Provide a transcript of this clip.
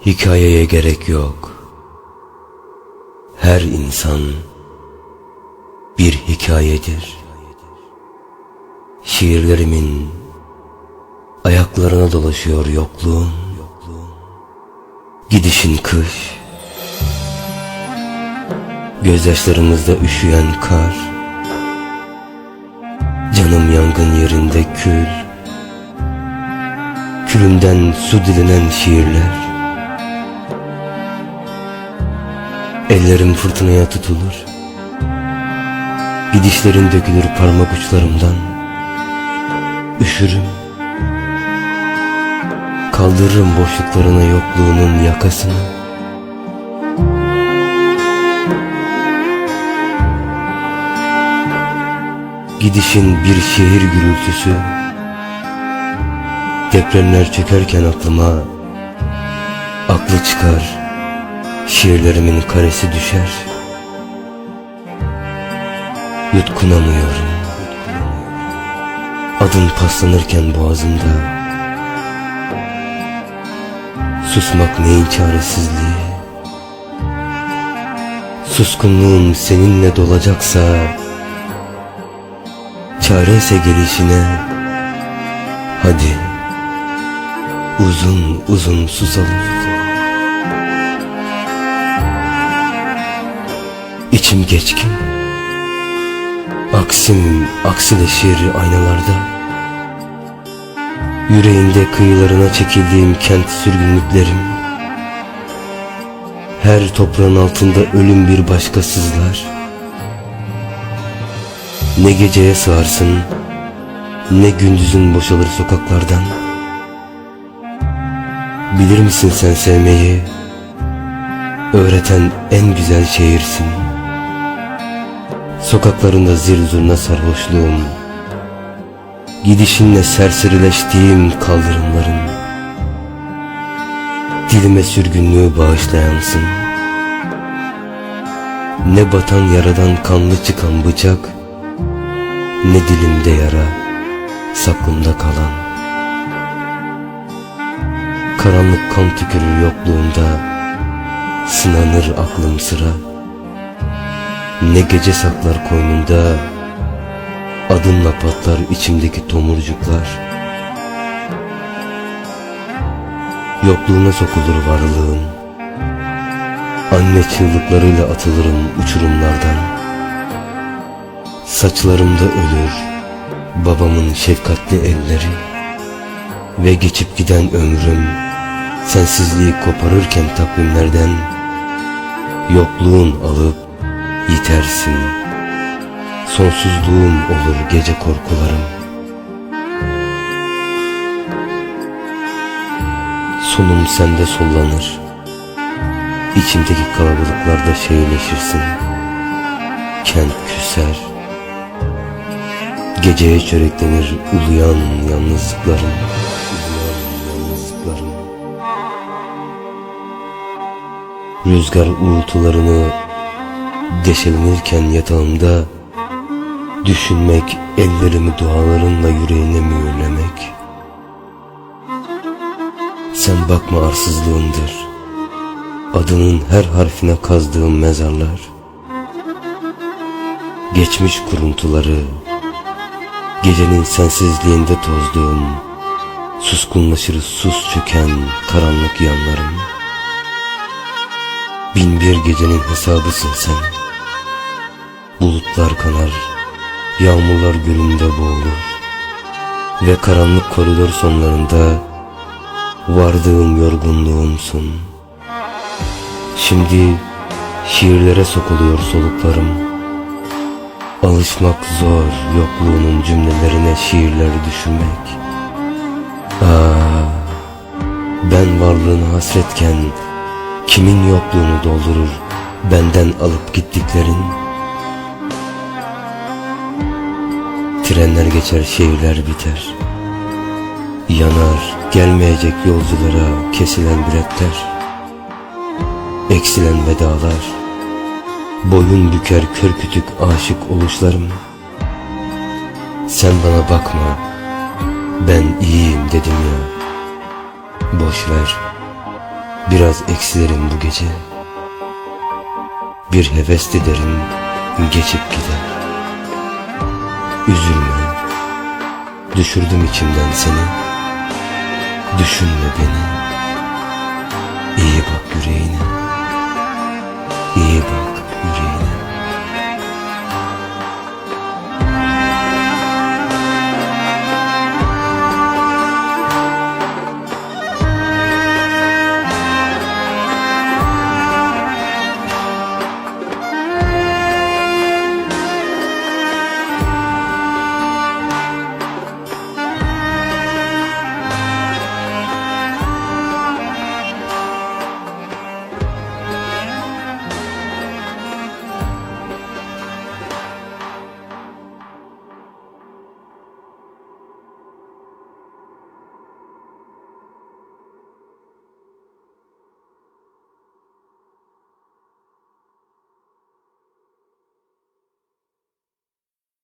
Hikayeye gerek yok. Her insan bir hikayedir. Şiirlerimin ayaklarına dolaşıyor yokluğum. Gidişin kış, gözyaşlarımızda üşüyen kar, canım yangın yerinde kül, külünden su dilenen şiirler. Ellerim fırtınaya tutulur. Gidişlerin dökülür parmak uçlarımdan. Üşürüm. Kaldırırım boşluklarına yokluğunun yakasını. Gidişin bir şehir gürültüsü. Depremler çökerken aklıma Aklı çıkar Şiirlerimin karesi düşer. Yutkunamıyorum. Adın paslanırken boğazımda. Susmak neyin çaresizliği? Suskunluğum seninle dolacaksa Çare ise gelişine. Hadi Uzun uzun susalım İçim geçkin. Aksim aksileşir aynalarda. Yüreğinde kıyılarına çekildiğim kent sürgünlüklerim. Her toprağın altında ölüm bir başka sızlar. Ne geceye sığarsın Ne gündüzün boşalır sokaklardan. Bilir misin sen sevmeyi? Öğreten en güzel şehirsin Sokaklarında zil zurna sarhoşluğum Gidişinle serserileştiğim kaldırımların Dilime sürgünlüğü bağışlayansın. Ne batan yaradan kanlı çıkan bıçak Ne dilimde yara Saklımda kalan. Karanlık kan tükürür yokluğunda Sınanır aklım sıra ne gece saklar koynunda Adınla patlar içimdeki tomurcuklar. Yokluğuna sokulur varlığım Anne çığlıklarıyla atılırım uçurumlardan. Saçlarımda ölür Babamın şefkatli elleri Ve geçip giden ömrüm Sensizliği koparırken takvimlerden Yokluğun alıp Yitersin. Sonsuzluğum olur gece korkularım. Sonum sende sollanır. İçimdeki kalabalıklarda şeyleşirsin. Kent küser. Geceye çöreklenir uluyan yalnızlıklarım. Uluyan yalnızlıklarım. Rüzgar uğultularını Deşelenirken yatağımda Düşünmek ellerimi dualarınla yüreğine mühürlemek Sen bakma arsızlığımdır Adının her harfine kazdığım mezarlar. Geçmiş kuruntuları Gecenin sensizliğinde tozduğum Suskunlaşır sus çöken karanlık yanlarım. Bin bir gecenin hesabısın sen Bulutlar kanar Yağmurlar gölünde boğulur Ve karanlık koridor sonlarında Vardığım yorgunluğumsun. Şimdi şiirlere sokuluyor soluklarım. Alışmak zor yokluğunun cümlelerine şiirler düşünmek. Ah ben varlığına hasretken Kimin yokluğunu doldurur benden alıp gittiklerin Trenler geçer şehirler biter. Yanar gelmeyecek yolculara kesilen biletler. Eksilen vedalar. Boyun büker kör kütük aşık oluşlarım. Sen bana bakma Ben iyiyim dedim ya. Boş ver Biraz eksilerim bu gece. Bir heves derim geçip gider Üzülme. Düşürdüm içimden seni. Düşünme beni. İyi bak yüreğine